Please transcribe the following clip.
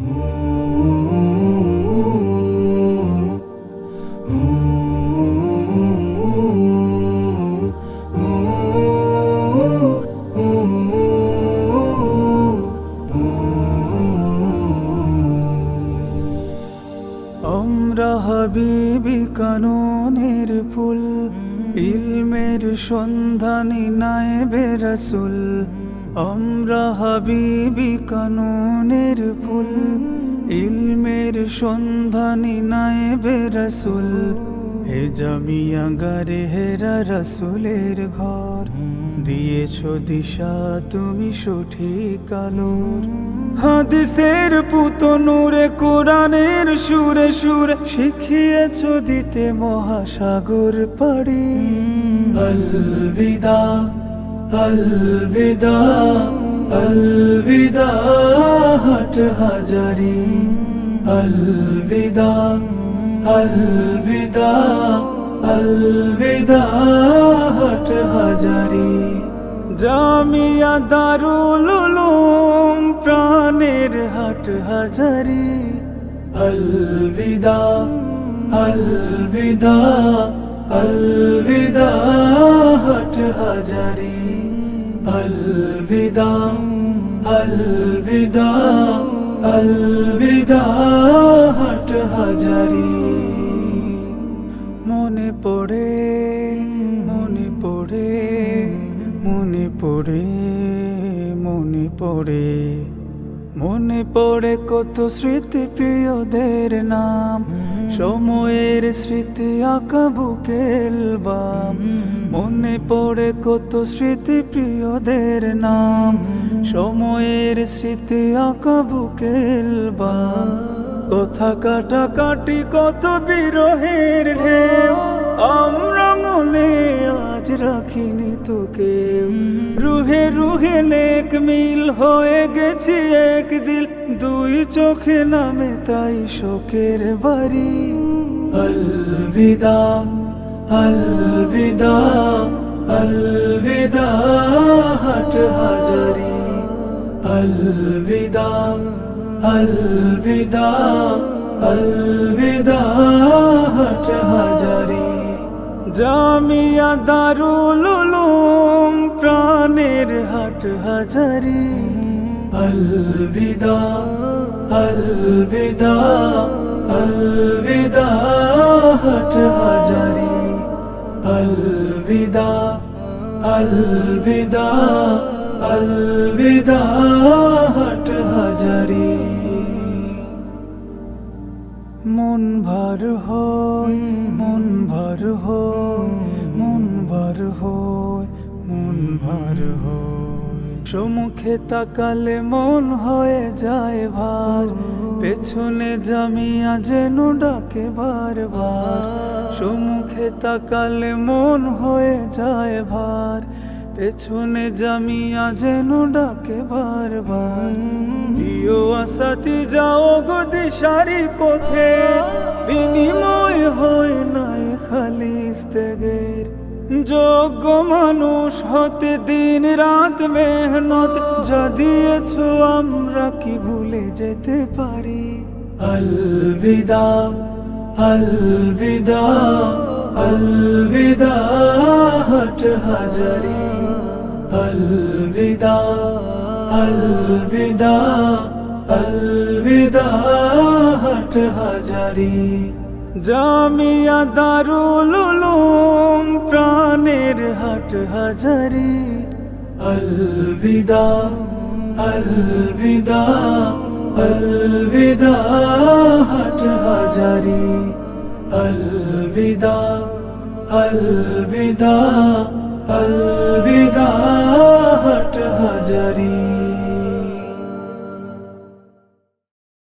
আমরা হাবিবি কাননের ফুল ইলমের সন্ধানী নায়েবে রসুল। আমরা হাবিবি কাননের ফুল, ইলমের সন্ধানী নায়েবে রসুল, হে জামিয়া গারে হেরা রসুলের ঘর। দিয়েছ দিশা, তুমি সঠিক আলোর। হাদিসের পুত নূরে, কোরআনের সুরে সুরে শিখিয়েছ দিতে মহাসাগর পাড়ি। আলবিদা আলবিদা আলবিদা হাট হাজারি আলবিদা আলবিদা আলবিদা হাট হাজারি জামিয়া দারুল উলুম প্রাণের হাট হাজারি আলবিদা আলবিদা আলবিদা হাট হাজারি আলবিদা আলবিদা আলবিদা হাট হাজারি মনে পড়ে মনে পড়ে মনে পড়ে মনে পড়ে মনে পড়ে কত স্মৃতি প্রিয়দের নাম সময়ের স্মৃতি আঁকা বুকেল বাম মনে পড়ে কত স্মৃতি প্রিয়দের নাম। সময়ের স্মৃতি আঁকা বুকেল বাম কথা কাটা কাটি কত বিরহের ঢেউ। আমরা মনে আজ রাখিনি তোকে। রুহে রুহে নেক মিল হয়ে গেছি এক দিল দুই চোখে নামে তাই শোকের বাড়ি। আলবিদা আলবিদা আলবিদা হাট হাজারি আলবিদা আলবিদা আলবিদা হাট হাজারি জামিয়া দারুল উলুম প্রাণের হাট হাজারি আলবিদা আলবিদা আলবিদা আলবিদা আলবিদা আলবিদা, হাট হাজারি। মন ভার হয়, মন ভার হয়, মন ভার হয়, মন ভার হয়। সমুখে তাকালে মন হয়ে যায় ভার। পেছনে জামিয়া যেন ডাকে বারবার। সমুখে তাকালে মন হয়ে যায় ভার। পেছনে জামিয়া যেন ডাকে বারবার। প্রিয় আসাতি, যাও গো দিশারি পথে। বিনিময় হয় নাই খালি ইস্তেগের যোগ্য মানুষ হতে দিন রাত মেহনত। যা দিয়েছ আমরা কি ভুলে যেতে পারি? আলবিদা আলবিদা আলবিদা হট হাজারি। আলবিদা আলবিদা আলবিদা হট হাজারি। জামিয়া দারুল হাট হাজারি। আলবিদা আলবিদা আলবিদা হাট হাজারি। আলবিদা আলবিদা।